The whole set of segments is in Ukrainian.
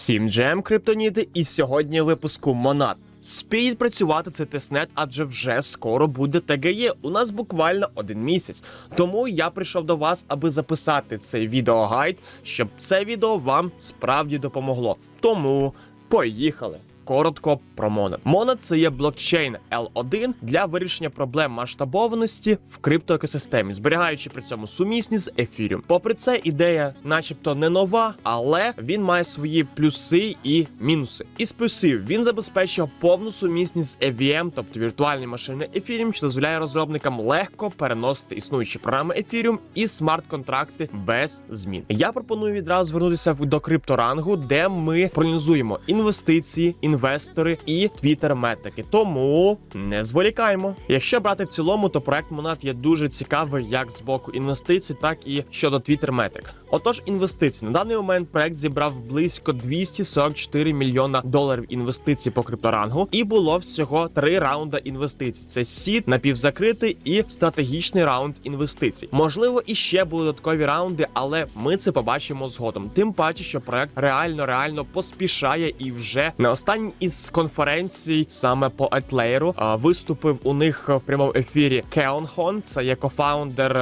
Всім джем, криптоніти, і сьогодні в випуску Монат. Спіють працювати цей тестнет, адже вже скоро буде ТГЄ. У нас буквально один місяць. Тому я прийшов до вас, аби записати цей відеогайд, щоб це відео вам справді допомогло. Тому поїхали. Коротко про Монад. Монад це є блокчейн L1 для вирішення проблем масштабованості в криптоекосистемі, зберігаючи при цьому сумісні з Ethereum. Попри це, ідея, начебто, не нова, але він має свої плюси і мінуси. Із плюсів він забезпечує повну сумісність з EVM, тобто віртуальні машини Ethereum, що дозволяє розробникам легко переносити існуючі програми Ethereum і смарт-контракти без змін. Я пропоную відразу звернутися до крипторангу, де ми проаналізуємо інвестиції, інвестори і твіттер-метики. Тому не зволікаємо. Якщо брати в цілому, то проект Монат є дуже цікавий як з боку інвестицій, так і щодо твіттер метрик. Отож, інвестиції на даний момент проект зібрав близько 244 мільйона доларів інвестицій по крипторангу, і було всього три раунда інвестицій: це сід, напівзакритий і стратегічний раунд інвестицій. Можливо, і ще були додаткові раунди, але ми це побачимо згодом. Тим паче, що проект реально реально поспішає і вже на останній із конференцій саме по Етлеєру виступив у них в прямому ефірі Кеон Хон, це є кофаундер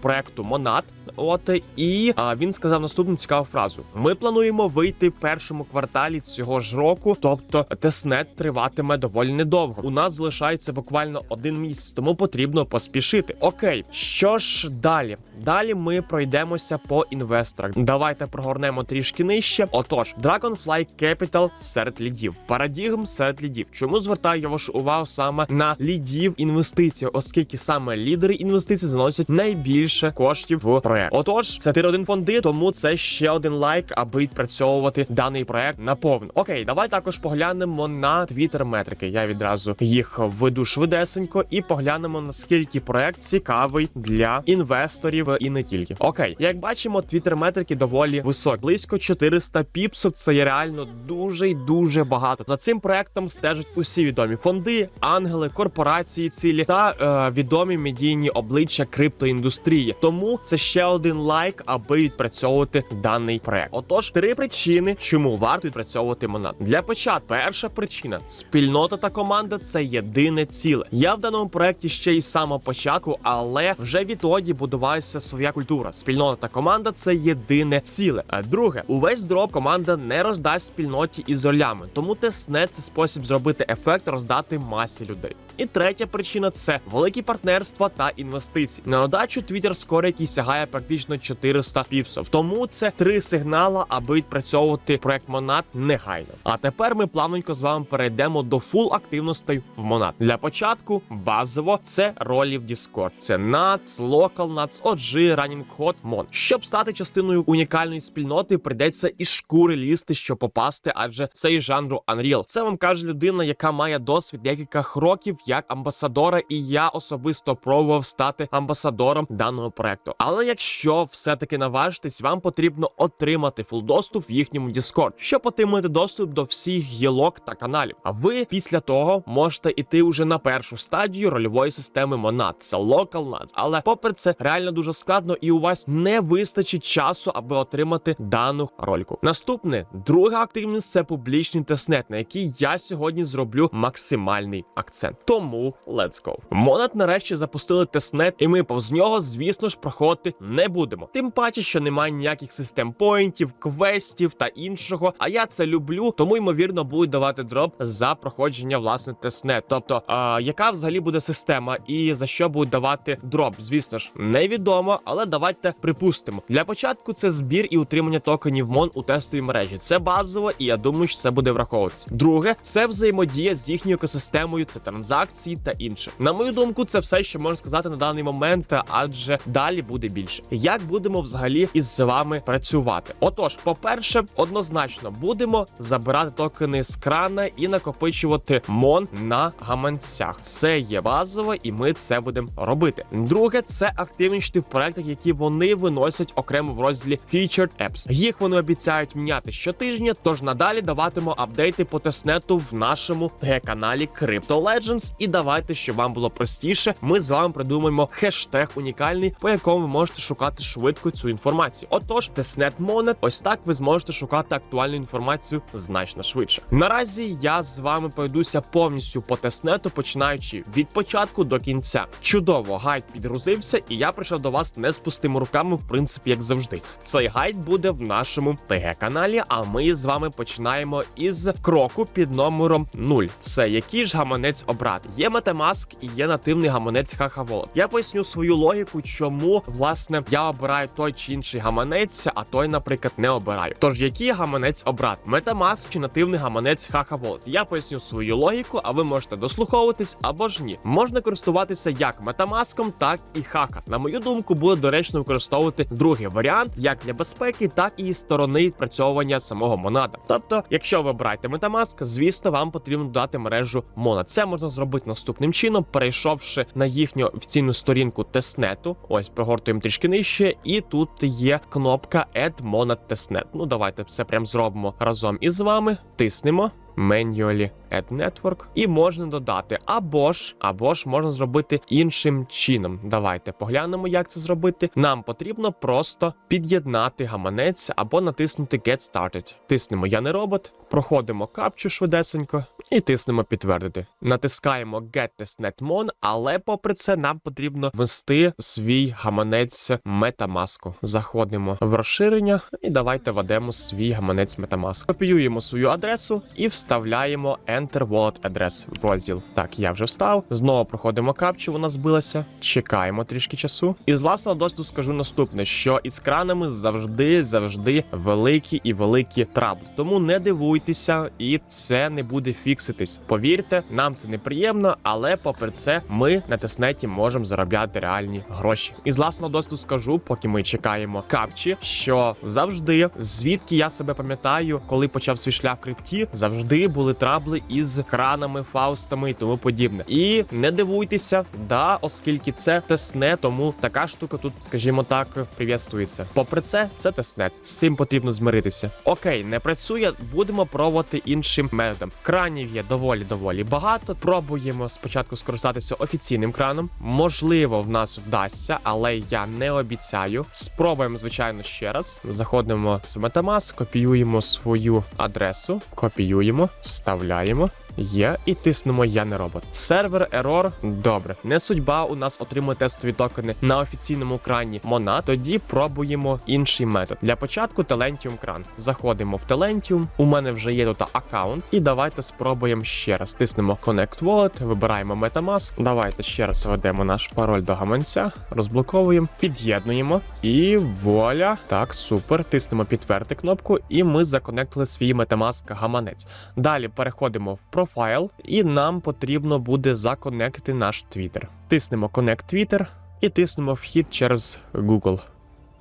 проекту Монат. От і а, він сказав наступну цікаву фразу: ми плануємо вийти в першому кварталі цього ж року, тобто тестнет триватиме доволі недовго. У нас залишається буквально один місяць, тому потрібно поспішити. Окей, що ж далі? Далі ми пройдемося по інвесторах. Давайте прогорнемо трішки нижче. Отож, Dragonfly Capital серед лідів, Paradigm серед лідів. Чому звертаю я вашу увагу саме на лідів інвестицій, оскільки саме лідери інвестицій заносять найбільше коштів в проект. Отож, це тир 1 фонди, тому це ще один лайк, аби відпрацьовувати даний проект наповну. Окей, давай також поглянемо на твіттер метрики. Я відразу їх введу швидесенько і поглянемо наскільки проект цікавий для інвесторів і не тільки. Окей, як бачимо, твіттер метрики доволі високі. Близько 400 піпсів. Це є реально дуже й дуже багато. За цим проектом стежать усі відомі фонди, ангели, корпорації, цілі та е, відомі медійні обличчя криптоіндустрії. Тому це ще один лайк, аби відпрацьовувати даний проект. Отож, три причини, чому варто відпрацьовувати монад. Для початку, перша причина: спільнота та команда це єдине ціле. Я в даному проекті ще й самого початку, але вже відтоді будувалася своя культура. Спільнота та команда це єдине ціле. А друге, увесь дроп команда не роздасть спільноті із ролями, тому тестнет це спосіб зробити ефект роздати масі людей. І третя причина це великі партнерства та інвестиції. На додачу Twitter скоро сягає практично 400 піпсов. Тому це три сигнала, аби відпрацьовувати проект Монат негайно. А тепер ми плавненько з вами перейдемо до фул активностей в Монат. Для початку базово це ролі в Discord. Це NATS, Local NATS, OG, Running Hot, Mon. Щоб стати частиною унікальної спільноти, прийдеться із шкури лізти, щоб попасти, адже це із жанру Unreal. Це вам каже людина, яка має досвід декількох років як амбасадора, і я особисто пробував стати амбасадором даного проекту. Але якщо все-таки наважитесь, вам потрібно отримати фул доступ в їхньому Discord, щоб отримати доступ до всіх гілок та каналів. А ви після того можете іти уже на першу стадію рольової системи Monad. Це Local NATS. Але попри це реально дуже складно, і у вас не вистачить часу, аби отримати дану рольку. Наступне друга активність це публічний тестнет, на який я сьогодні зроблю максимальний акцент. Тому let's go. Монат нарешті запустили тестнет, і ми повз нього, звісно ж, проходити не будемо. Тим паче, що немає ніяких систем поінтів, квестів та іншого. А я це люблю, тому ймовірно будуть давати дроп за проходження власне тестнет. Тобто, а, яка взагалі буде система і за що будуть давати дроп? Звісно ж, невідомо, але давайте припустимо. Для початку це збір і утримання токенів МОН у тестовій мережі. Це базово, і я думаю, що це буде враховуватися. Друге, це взаємодія з їхньою екосистемою, це транзакції та інше. На мою думку, це все, що можна сказати на даний момент, адже далі буде більше. Як будемо взагалі із вами працювати? Отож, по-перше, однозначно будемо забирати токени з крана і накопичувати мон на гаманцях. Це є базово, і ми це будемо робити. Друге, це активнішти в проектах, які вони виносять окремо в розділі Featured Apps. Їх вони обіцяють міняти щотижня, тож надалі даватимемо апдейти по тестнету в нашому т-каналі Crypto Legends. І давайте, щоб вам було простіше, ми з вами придумаємо хештег унікальний, по якому ви можете шукати швидко цю інформацію. Отож, Testnet Monet, ось так ви зможете шукати актуальну інформацію значно швидше. Наразі я з вами пройдуся повністю по тестнету, починаючи від початку до кінця. Чудово, гайд підгрузився, і я прийшов до вас не з пустими руками, в принципі, як завжди. Цей гайд буде в нашому ТГ-каналі, а ми з вами починаємо із кроку під номером 0. Це який ж гаманець обрати? Є Metamask і є нативний гаманець HahaWallet. Я поясню свою логіку, чому власне я обираю той чи інший гаманець, а той, наприклад, не обираю. Тож який гаманець обрати? Metamask чи нативний гаманець HahaWallet? Я поясню свою логіку, а ви можете дослуховуватись або ж ні. Можна користуватися як Metamask, так і Хака. На мою думку, буде доречно використовувати другий варіант як для безпеки, так і сторони відпрацьовування самого монада. Тобто, якщо ви обираєте Metamask, звісно, вам потрібно додати мережу Мона. Це можна зробити наступним чином, перейшовши на їхню офіційну сторінку тестнету. Ось прогортуємо трішки нижче, і тут є кнопка Add Monad Testnet. Ну давайте все прям зробимо разом із вами. Тиснемо. Manually Add Network і можна додати або ж, або ж можна зробити іншим чином. Давайте поглянемо, як це зробити. Нам потрібно просто під'єднати гаманець або натиснути Get Started. Тиснемо Я не робот, проходимо капчу швидесенько і тиснемо підтвердити. Натискаємо Get Testnet Mon, але попри це нам потрібно ввести свій гаманець Metamask. Заходимо в розширення і давайте введемо свій гаманець Metamask. Копіюємо свою адресу і вставляємо Enter Wallet Address розділ. Так, я вже встав. Знову проходимо капчу, вона збилася. Чекаємо трішки часу. І з власного досвіду скажу наступне: що із кранами завжди, завжди великі і великі трабли. Тому не дивуйтеся, і це не буде фікситись. Повірте, нам це неприємно, але попри це, ми на теснеті можемо заробляти реальні гроші. І з власного досвіду скажу, поки ми чекаємо капчі, що завжди, звідки я себе пам'ятаю, коли почав свій шлях в крипті, завжди були трабли із кранами, фаустами і тому подібне. І не дивуйтеся, да, оскільки це тесне, тому така штука тут, скажімо так, привітствується. Попри це, це тестнет. З цим потрібно змиритися. Окей, не працює, будемо пробувати іншим методом. Кранів є доволі доволі багато. Пробуємо спочатку скористатися офіційним краном. Можливо, в нас вдасться, але я не обіцяю. Спробуємо, звичайно, ще раз. Заходимо в Metamask, копіюємо свою адресу, копіюємо, вставляємо. Ходімо. Є і тиснемо Я не робот. Сервер ерор. Добре. Не судьба у нас отримує тестові токени на офіційному крані Мона. Тоді пробуємо інший метод. Для початку Telentium кран. Заходимо в Telentium. У мене вже є тут аккаунт. І давайте спробуємо ще раз. Тиснемо Connect Wallet, вибираємо Metamask. Давайте ще раз введемо наш пароль до гаманця, розблоковуємо, під'єднуємо. І вуаля. Так, супер. Тиснемо підтвердити кнопку, і ми законектили свій Metamask гаманець. Далі переходимо в профайл, і нам потрібно буде законектити наш Twitter. Тиснемо Connect Twitter і тиснемо вхід через Google.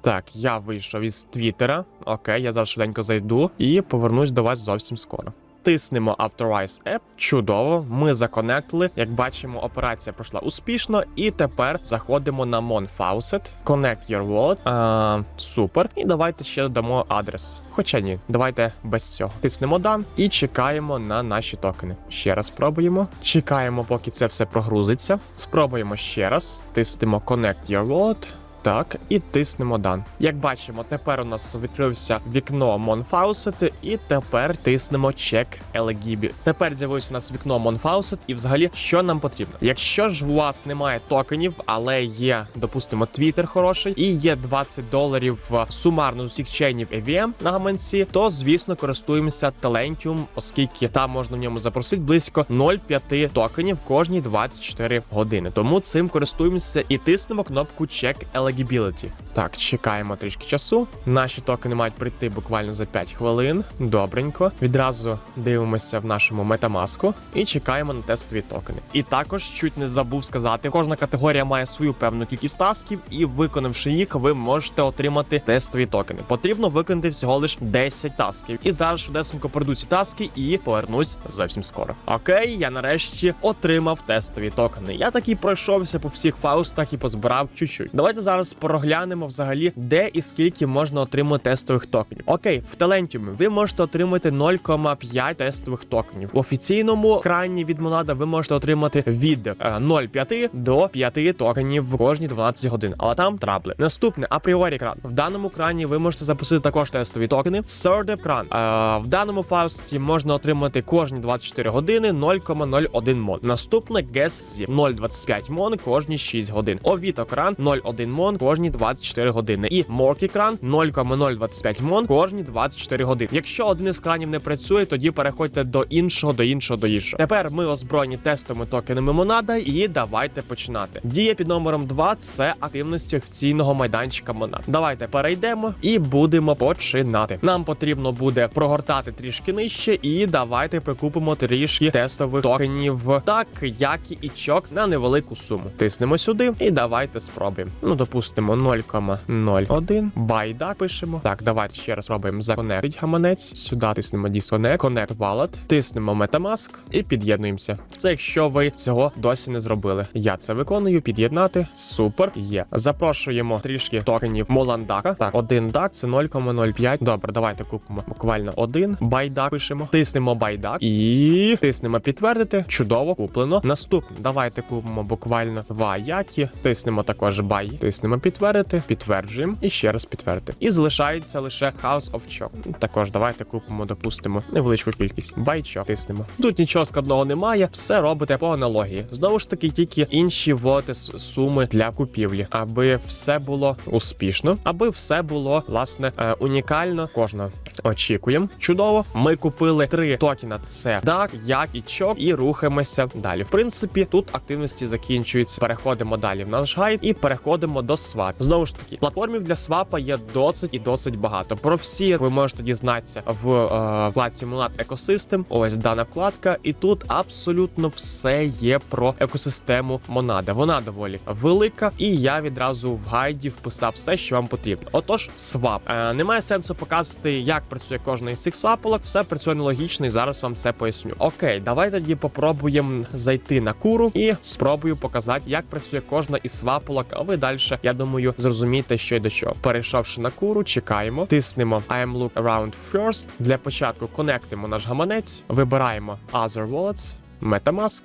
Так, я вийшов із Твіттера. Окей, я зараз швиденько зайду і повернусь до вас зовсім скоро. Тиснемо Authorize App. Чудово, ми законектили. Як бачимо, операція пройшла успішно, і тепер заходимо на Mon Faucet, Connect Your Wallet. А, супер. І давайте ще додамо адрес. Хоча ні, давайте без цього. Тиснемо Done і чекаємо на наші токени. Ще раз пробуємо. Чекаємо, поки це все прогрузиться. Спробуємо ще раз. Тиснемо Connect Your Wallet. Так, і тиснемо Done. Як бачимо, тепер у нас відкрився вікно Monfaucet, і тепер тиснемо Check Eligibility. Тепер з'явилося у нас вікно Monfaucet, і взагалі, що нам потрібно? Якщо ж у вас немає токенів, але є, допустимо, Twitter хороший, і є 20 доларів е, сумарно з усіх чейнів EVM на гаманці, то звісно користуємося Talentium, оскільки там можна в ньому запросити близько 0,5 токенів кожні 24 години. Тому цим користуємося і тиснемо кнопку чек Check Eligibility. Так, чекаємо трішки часу. Наші токени мають прийти буквально за 5 хвилин. Добренько. Відразу дивимося в нашому метамаску і чекаємо на тестові токени. І також чуть не забув сказати, кожна категорія має свою певну кількість тасків, і виконавши їх, ви можете отримати тестові токени. Потрібно виконати всього лиш 10 тасків. І зараз швидесенько пройду ці таски і повернусь зовсім скоро. Окей, я нарешті отримав тестові токени. Я таки пройшовся по всіх фаустах і позбирав чуть-чуть. Давайте зараз зараз проглянемо взагалі, де і скільки можна отримати тестових токенів. Окей, в Талентіумі ви можете отримати 0,5 тестових токенів. В офіційному крані від Монада ви можете отримати від е, 0,5 до 5 токенів в кожні 12 годин. Але там трабли. Наступне апріорі кран. В даному крані ви можете запустити також тестові токени. Сердеп кран. Е, в даному фаусті можна отримати кожні 24 години 0,01 мон. Наступне GES 0,25 мон кожні 6 годин. Овіто кран 0,1 мон кожні 24 години. І Моркі кран 0,025 мон кожні 24 години. Якщо один із кранів не працює, тоді переходьте до іншого, до іншого, до іншого. Тепер ми озброєні тестовими токенами Монада, і давайте починати. Дія під номером 2 – це активності офіційного майданчика Монад. Давайте перейдемо і будемо починати. Нам потрібно буде прогортати трішки нижче, і давайте прикупимо трішки тестових токенів, так як і чок на невелику суму. Тиснемо сюди і давайте спробуємо. Ну, допустимо, 0,01. Байда пишемо. Так, давайте ще раз робимо законектить гаманець. Сюди тиснемо Disconnect, Connect Wallet, тиснемо Metamask і під'єднуємося. Це якщо ви цього досі не зробили. Я це виконую. Під'єднати. Супер. Є. Запрошуємо трішки токенів Моландака. Так, один дак це 0,05. Добре, давайте купимо буквально один. Байдак пишемо. Тиснемо байдак і тиснемо підтвердити. Чудово, куплено. Наступне. Давайте купимо буквально два які. Тиснемо також бай. Тиснемо підтвердити. Підтверджуємо і ще раз підтвердити. І залишається лише House of Chalk. Також давайте купимо, допустимо, невеличку кількість. Байчок тиснемо. Тут нічого складного немає, все робите по аналогії. Знову ж таки, тільки інші вводите суми для купівлі, аби все було успішно, аби все було власне е, унікально. Кожна очікуємо. Чудово. Ми купили три токена. Це DAC, як і чок, і рухаємося далі. В принципі, тут активності закінчуються. Переходимо далі в наш гайд і переходимо до свап. Знову ж таки, платформів для свапа є досить і досить багато. Про всі ви можете дізнатися в е, вкладці Ecosystem. Ось дана вкладка, і тут абсолютно все є про екосистему Монада. Вона доволі велика, і я відразу в гайді вписав все, що вам потрібно. Отож, свап. Е, немає сенсу показувати, як працює кожна із цих свапалок. Все працює аналогічно, і зараз вам це поясню. Окей, давай тоді попробуємо зайти на куру і спробую показати, як працює кожна із свапалок. А ви далі, я думаю, зрозумієте, що й до чого. Перейшовши на куру, чекаємо, тиснемо I am look around first. Для початку конектимо наш гаманець, вибираємо Other Wallets, Metamask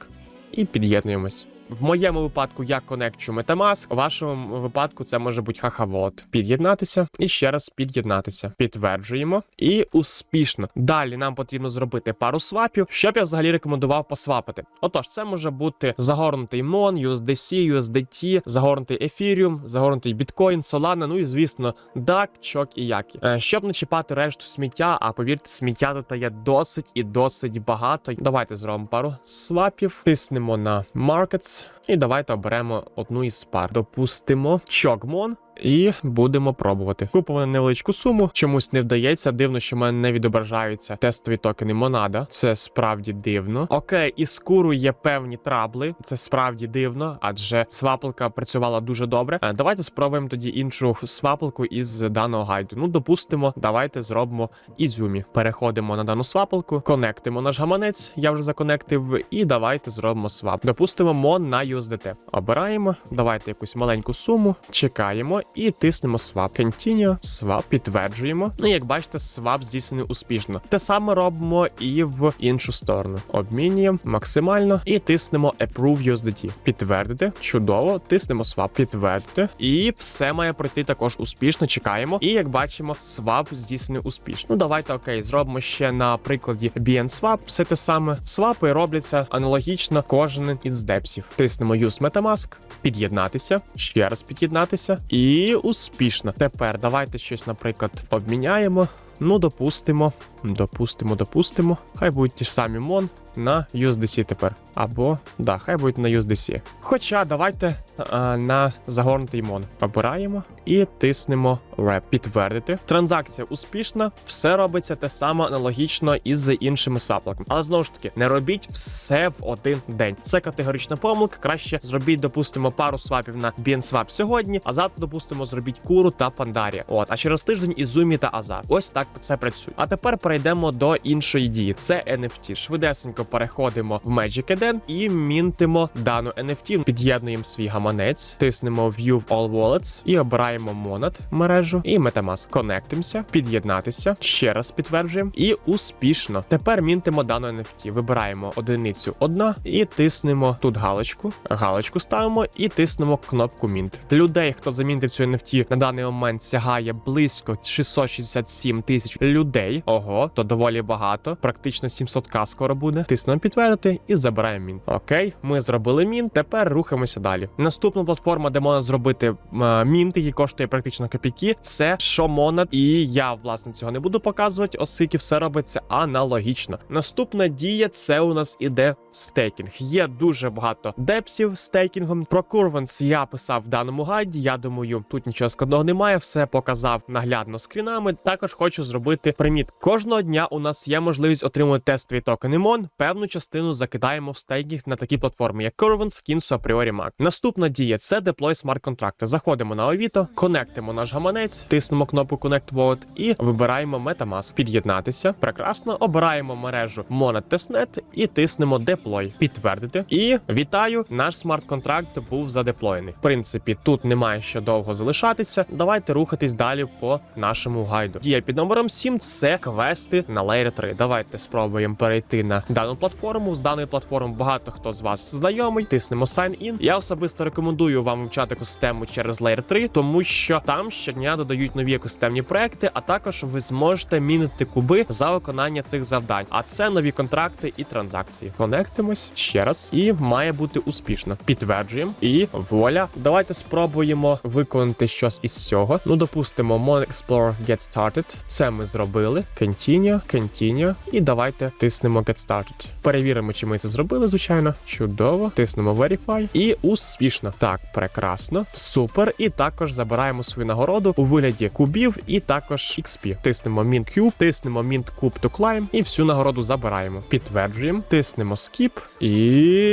і під'єднуємось. В моєму випадку я конекчу Metamask, у вашому випадку це може бути хахавот. Під'єднатися і ще раз під'єднатися. Підтверджуємо і успішно. Далі нам потрібно зробити пару свапів, що б я взагалі рекомендував посвапити. Отож, це може бути загорнутий MON, USDC, USDT, загорнутий Ethereum, загорнутий Bitcoin, Solana, ну і звісно, DAC, чок і які. Е, Щоб не чіпати решту сміття, а повірте, сміття тут є досить і досить багато. Давайте зробимо пару свапів, тиснемо на Markets. І давайте оберемо одну із пар. Допустимо Чокмон. І будемо пробувати. Купимо невеличку суму. Чомусь не вдається. Дивно, що в мене не відображаються тестові токени Монада. Це справді дивно. Окей, із куру є певні трабли. Це справді дивно, адже свапалка працювала дуже добре. Е, Давайте спробуємо тоді іншу свапалку із даного гайду. Ну, допустимо, давайте зробимо ізюмі. Переходимо на дану свапалку, конектимо наш гаманець. Я вже законектив, і давайте зробимо свап. Допустимо мон на USDT. Обираємо. Давайте якусь маленьку суму. Чекаємо і тиснемо свап. Continue, свап, підтверджуємо. Ну, як бачите, свап здійснений успішно. Те саме робимо і в іншу сторону. Обмінюємо максимально і тиснемо Approve USDT. Підтвердити. Чудово. Тиснемо свап, підтвердити. І все має пройти також успішно. Чекаємо. І як бачимо, свап здійснений успішно. Ну, давайте окей, зробимо ще на прикладі BNSwap. Все те саме. Свапи робляться аналогічно кожен із депсів. Тиснемо Use Metamask, під'єднатися, ще раз під'єднатися. І успішно. Тепер давайте щось, наприклад, обміняємо. Ну, допустимо, допустимо, допустимо. Хай будуть ті ж самі мон на USDC тепер. Або, да, хай будуть на USDC. Хоча давайте а, на загорнутий мон обираємо і тиснемо Wrap. Підтвердити. Транзакція успішна, все робиться те саме аналогічно із іншими сваплаками. Але знову ж таки, не робіть все в один день. Це категорична помилка. Краще зробіть, допустимо, пару свапів на BNSwap сьогодні, а завтра, допустимо, зробіть куру та Пандарія. От, а через тиждень Ізумі та Азар. Ось так це працює. А тепер перейдемо до іншої дії. Це NFT. Швидесенько швидко переходимо в Magic Eden і мінтимо дану NFT. Під'єднуємо свій гаманець, тиснемо View All Wallets і обираємо Monad мережу і Metamask. Конектимося, під'єднатися, ще раз підтверджуємо і успішно. Тепер мінтимо дану NFT. Вибираємо одиницю одна і тиснемо тут галочку. Галочку ставимо і тиснемо кнопку Мінт. Людей, хто замінтив цю NFT, на даний момент сягає близько 667 тисяч людей. Ого, то доволі багато. Практично 700к скоро буде. Тиснемо підтвердити і забираємо мінт. Окей, ми зробили мінт. Тепер рухаємося далі. Наступна платформа, де можна зробити е, мінт, який коштує практично копійки, це Shomona. І я власне цього не буду показувати, оскільки все робиться аналогічно. Наступна дія це у нас іде стейкінг. Є дуже багато депсів стейкінгом. Про Curvens я писав в даному гайді. Я думаю, тут нічого складного немає. Все показав наглядно скрінами. Також хочу зробити приміт. Кожного дня у нас є можливість отримувати тестові токени MON. Певну частину закидаємо в стейкінг на такі платформи, як Curvens, Kinso, Priori Mac. Наступна дія це деплой смарт-контракти. Заходимо на Ovito, конектимо наш гаманець, тиснемо кнопку Connect Wallet і вибираємо MetaMask. Під'єднатися. Прекрасно. Обираємо мережу Monad Testnet і тиснемо Deploy. Підтвердити. І вітаю, наш смарт-контракт був задеплоєний. В принципі, тут немає що довго залишатися. Давайте рухатись далі по нашому гайду. Дія під номером 7 це квести на Layer 3. Давайте спробуємо перейти на дану платформу. З даної платформи багато хто з вас знайомий. Тиснемо Sign In. Я особисто рекомендую вам вивчати екосистему через Layer 3, тому що там щодня додають нові екосистемні проекти, а також ви зможете мінити куби за виконання цих завдань. А це нові контракти і транзакції. Конектимось ще раз, і має бути успішно. Підтверджуємо і вуаля. Давайте спробуємо виконати щось із цього. Ну, допустимо, Mon Explorer Get Started. Це ми зробили. Continue, Continue. І давайте тиснемо Get Started. Перевіримо, чи ми це зробили, звичайно. Чудово. Тиснемо Verify. І успішно. Так, прекрасно. Супер. І також забираємо свою нагороду у вигляді кубів і також XP. Тиснемо Mint Cube, тиснемо Mint Cube to Climb і всю нагороду забираємо. Підтверджуємо, тиснемо Skip. І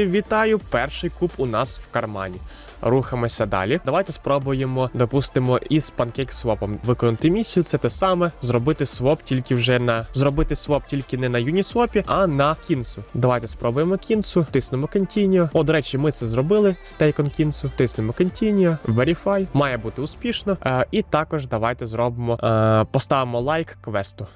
вітаю! Перший куб у нас в кармані. Рухаємося далі. Давайте спробуємо, допустимо, із PancakeSwap виконати місію. Це те саме, зробити своп тільки вже на зробити своп тільки не на Uniswap, а на кінсу. Давайте спробуємо кінсу, тиснемо Continue. О, до речі, ми це зробили. Стейкон кінсу, тиснемо Continue, Verify. Має бути успішно. Е, і також давайте зробимо, е, поставимо лайк квесту.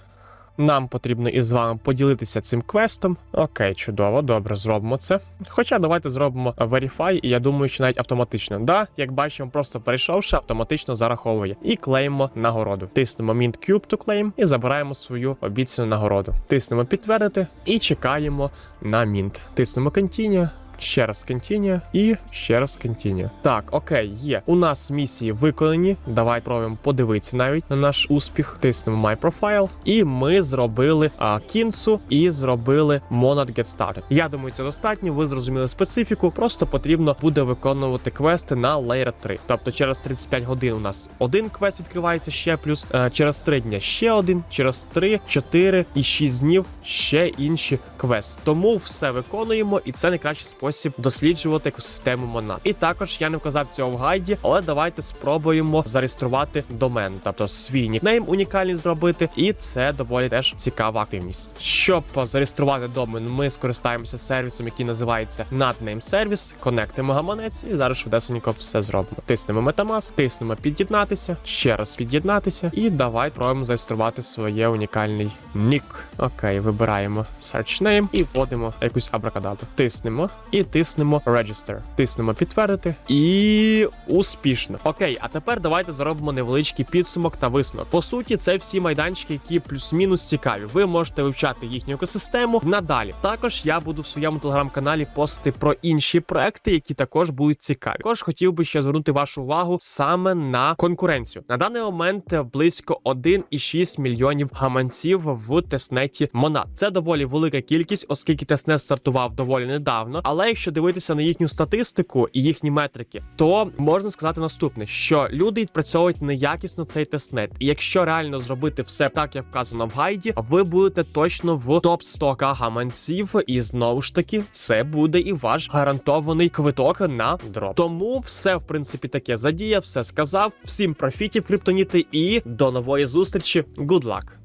Нам потрібно із вами поділитися цим квестом. Окей, чудово, добре, зробимо це. Хоча давайте зробимо Verify, і я думаю, що навіть автоматично. Да, як бачимо, просто перейшовши, автоматично зараховує. І клеймо нагороду. Тиснемо Mint Cube to claim і забираємо свою обіцяну нагороду. Тиснемо підтвердити і чекаємо на Mint. Тиснемо Continue. Ще раз Continue і ще раз Continue. Так, окей, є. У нас місії виконані. Давай пробуємо подивитися навіть на наш успіх. Тиснемо My Profile. І ми зробили а, кінсу і зробили Monad Get Started. Я думаю, це достатньо. Ви зрозуміли специфіку. Просто потрібно буде виконувати квести на Layer 3. Тобто через 35 годин у нас один квест відкривається ще плюс. е, через 3 дня ще один, через 3, 4 і 6 днів ще інші квести. Тому все виконуємо, і це найкращий спосіб досліджувати екосистему Monad. І також я не вказав цього в гайді, але давайте спробуємо зареєструвати домен, тобто свій нікнейм унікальний зробити, і це доволі теж цікава активність. Щоб зареєструвати домен, ми скористаємося сервісом, який називається NatName Service, конектимо гаманець і зараз швидесенько все зробимо. Тиснемо Metamask, тиснемо під'єднатися, ще раз під'єднатися, і давай пробуємо зареєструвати своє унікальний нік. Окей, вибираємо search name і вводимо якусь абракадабру. Тиснемо і тиснемо Register. Тиснемо підтвердити і успішно. Окей, а тепер давайте зробимо невеличкий підсумок та висновок. По суті, це всі майданчики, які плюс-мінус цікаві. Ви можете вивчати їхню екосистему надалі. Також я буду в своєму телеграм-каналі постити про інші проекти, які також будуть цікаві. Також хотів би ще звернути вашу увагу саме на конкуренцію. На даний момент близько 1,6 мільйонів гаманців в тестнеті Monad. Це доволі велика кількість, оскільки тестнет стартував доволі недавно. Але якщо дивитися на їхню статистику і їхні метрики, то можна сказати наступне: що люди відпрацьовують неякісно цей тестнет. І якщо реально зробити все так, як вказано в гайді, ви будете точно в топ 100 гаманців. І знову ж таки, це буде і ваш гарантований квиток на дроп. Тому все в принципі таке задія, все сказав. Всім профітів криптоніти і до нової зустрічі. Good luck!